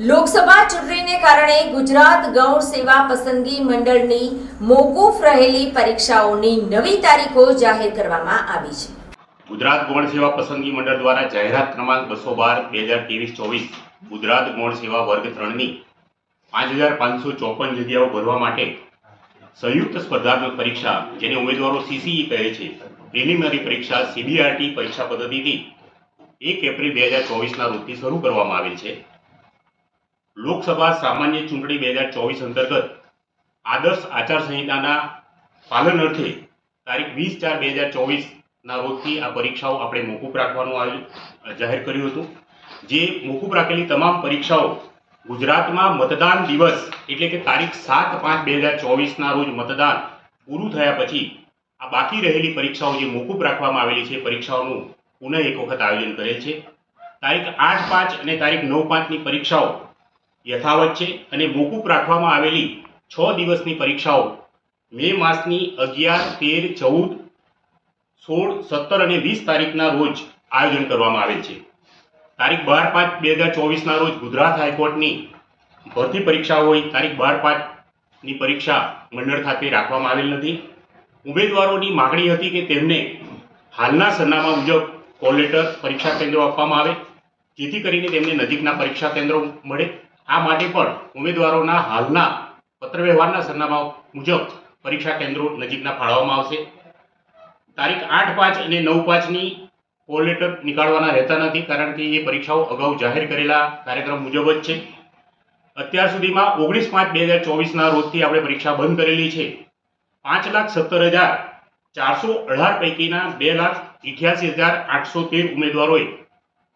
લોકસભા ચૂંટણીને કારણે ગુજરાત ગૌણ સેવા પસંદગી મંડળની મોકૂફ રહેલી પરીક્ષાઓની નવી તારીખો જાહેર કરવામાં આવી છે. ગુજરાત ગૌણ સેવા પસંદગી મંડળ દ્વારા જાહેરાત ક્રમાંક બસો બાર, બે હજાર ત્રેવીસ, ચોવીસ ગુજરાત ગૌણ સેવા વર્ગ ત્રણની પાંચ હજાર પાંચસો ચોપન જગ્યાઓ ભરવા માટે સંયુક્ત સ્પર્ધાત્મક પરીક્ષા, જેને ઉમેદવારો સીસીઈ કહે છે. પ્રિલિમિનરી પરીક્ષા સીબીઆરટી પરીક્ષા પદ્ધતિથી એક એપ્રિલ બે હજાર ચોવીસના રોજથી શરૂ કરવામાં આવેલ છે. લોકસભા સામાન્ય ચૂંટણી બે હજાર ચોવીસ અંતર્ગત આદર્શ આચારસંહિતાના પાલન અર્થે તારીખ વીસ ચાર બે હજાર ચોવીસના રોજથી આ પરીક્ષાઓ આપણે મોકૂફ રાખવાનું જાહેર કર્યું હતું. જે મોકૂફ રાખેલી તમામ પરીક્ષાઓ ગુજરાતમાં મતદાન દિવસ એટલે કે તારીખ સાત પાંચ બે હજાર ચોવીસના રોજ મતદાન પૂરું થયા પછી આ બાકી રહેલી પરીક્ષાઓ જે મોકૂફ રાખવામાં આવેલી છે પરીક્ષાઓનું પુનઃ એક વખત આયોજન કરેલ છે. તારીખ આઠ પાંચ અને તારીખ નવ પાંચની પરીક્ષાઓ યથાવત છે અને મોકૂફ રાખવામાં આવેલી છ દિવસની પરીક્ષાઓ મે માસની અગિયાર, તેર, ચૌદ, સોળ, સત્તર અને વીસ તારીખના રોજ આયોજન કરવામાં આવેલ છે. તારીખ બાર પાંચ બે હજાર ચોવીસના રોજ ગુજરાત હાઈકોર્ટની ભરતી પરીક્ષા હોય, તારીખ બાર પાંચની પરીક્ષા મંડળ ખાતે રાખવામાં આવેલ નથી. ઉમેદવારોની માગણી હતી કે તેમને હાલના સરનામા મુજબ કોલ લેટર પરીક્ષા કેન્દ્રો આપવામાં આવે, જેથી કરીને તેમને નજીકના પરીક્ષા કેન્દ્રો મળે. આ માટે પણ ઉમેદવારોના હાલના પત્રવ્યવહારના સરનામા મુજબ પરીક્ષા કેન્દ્રો નજીકના ફાળવવામાં આવશે. તારીખ આઠ પાંચ અને નવ પાંચની કોલ લેટર નીકાળવાના રહેતા નથી કારણ કે એ પરીક્ષાઓ અગાઉ જાહેર કરેલા કાર્યક્રમ મુજબ જ છે. અત્યાર સુધીમાં ઓગણીસ પાંચ બે હજાર ચોવીસના રોજથી આપણે પરીક્ષા બંધ કરેલી છે. પાંચ લાખ સત્તર હજાર ચારસો અઢાર પૈકીના બે લાખ અઠ્યાસી હજાર આઠસો તેર ઉમેદવારોએ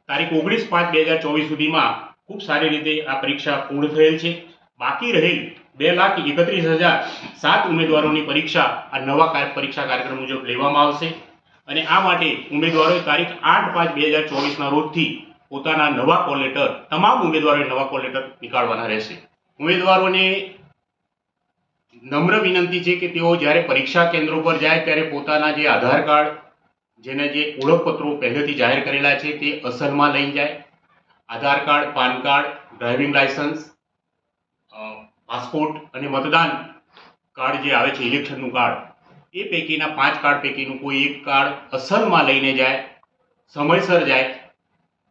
તારીખ ઓગણીસ પાંચ બે હજાર ચોવીસ સુધીમાં ખૂબ સારી રીતે આ પરીક્ષા પૂર્ણ થયેલ છે. બાકી રહેલ બે લાખ એકત્રીસ હજાર સાત ઉમેદવારોની પરીક્ષા આ નવા પરીક્ષા કાર્યક્રમ મુજબ લેવામાં આવશે. અને આ માટે ઉમેદવારોએ તારીખ આઠ પાંચ બે હજાર ચોવીસના રોજથી પોતાના નવા કોલેટર, તમામ ઉમેદવારોએ નવા કોલેટર નીકાળવાના રહેશે. ઉમેદવારોને નમ્ર વિનંતી છે કે તેઓ જ્યારે પરીક્ષા કેન્દ્રો પર જાય ત્યારે પોતાના જે આધાર કાર્ડ, જેને જે ઓળખપત્રો પહેલેથી જાહેર કરેલા છે તે અસલમાં લઈ જાય. Aadhaar card, PAN card, driving licence passport અને મતદાન કાર્ડ જે આવે છે, ઇલેક્શનનું કાર્ડ, એ પૈકીના પાંચ કાર્ડ પૈકીનું કોઈ એક કાર્ડ અસલમાં લઈને જાય, સમયસર જાય,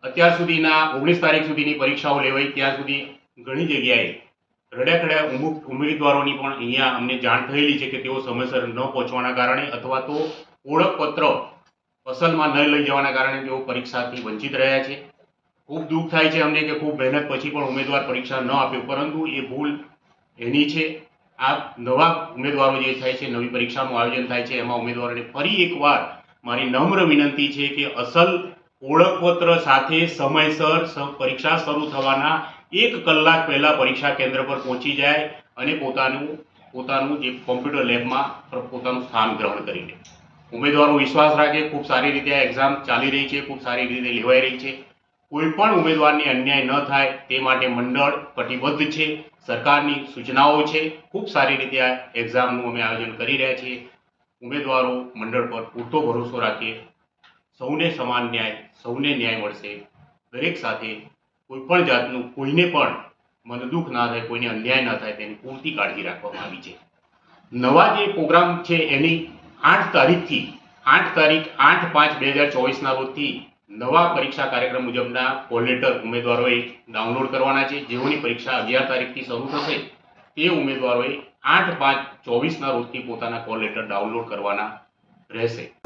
અત્યાર સુધીના ઓગણીસ તારીખ સુધીની પરીક્ષાઓ લેવાઈ ત્યાં સુધી ઘણી જગ્યાએ રડ્યા ખડ્યા ઉમેદવારોની પણ અહીંયા અમને જાણ થયેલી છે કે તેઓ સમયસર ન પહોંચવાના કારણે અથવા તો ઓળખપત્ર અસલમાં ન લઈ જવાના કારણે તેઓ પરીક્ષાથી વંચિત રહ્યા છે. ખૂબ દુઃખ થાય છે અમને કે ખૂબ મહેનત પછી પણ ઉમેદવાર પરીક્ષા ન આપ્યો. પરંતુ એ ભૂલ એની છે. આ નવા ઉમેદવારો જે થાય છે, નવી પરીક્ષાનું આયોજન થાય છે, એમાં ઉમેદવારોને ફરી એકવાર મારી નમ્ર વિનંતી છે કે અસલ ઓળખપત્ર સાથે સમયસર પરીક્ષા શરૂ થવાના એક કલાક પહેલાં પરીક્ષા કેન્દ્ર પર પહોંચી જાય અને પોતાનું પોતાનું જે કોમ્પ્યુટર લેબમાં પોતાનું સ્થાન ગ્રહણ કરી લે ઉમેદવારો વિશ્વાસ રાખે, ખૂબ સારી રીતે આ એક્ઝામ ચાલી રહી છે, ખૂબ સારી રીતે લેવાઈ રહી છે. કોઈ પણ ઉમેદવારને અન્યાય ન થાય તે માટે મંડળ કટિબદ્ધ છે. સરકારની સૂચનાઓ છે. ખૂબ સારી રીતે આ એક્ઝામનું અમે આયોજન કરી રહ્યા છીએ. ઉમેદવારો મંડળ પર પૂરતો ભરોસો રાખીએ. સૌને સમાન ન્યાય, સૌને ન્યાય મળશે. દરેક સાથે કોઈ પણ જાતનું કોઈને પણ મનદુખ ના થાય, કોઈને અન્યાય ના થાય તેની પૂરતી કાળજી રાખવામાં આવી છે. નવા જે પ્રોગ્રામ છે એની આઠ તારીખથી, આઠ તારીખ આઠ પાંચ બે હજાર ચોવીસના રોજથી નવા પરીક્ષા કાર્યક્રમ મુજબના કોલ લેટર ઉમેદવારોએ ડાઉનલોડ કરવાના છે. જેઓની પરીક્ષા અગિયાર તારીખથી શરૂ થશે, તે ઉમેદવારોએ આઠ પાંચ ચોવીસના રોજથી પોતાના કોલ લેટર ડાઉનલોડ કરવાના રહેશે.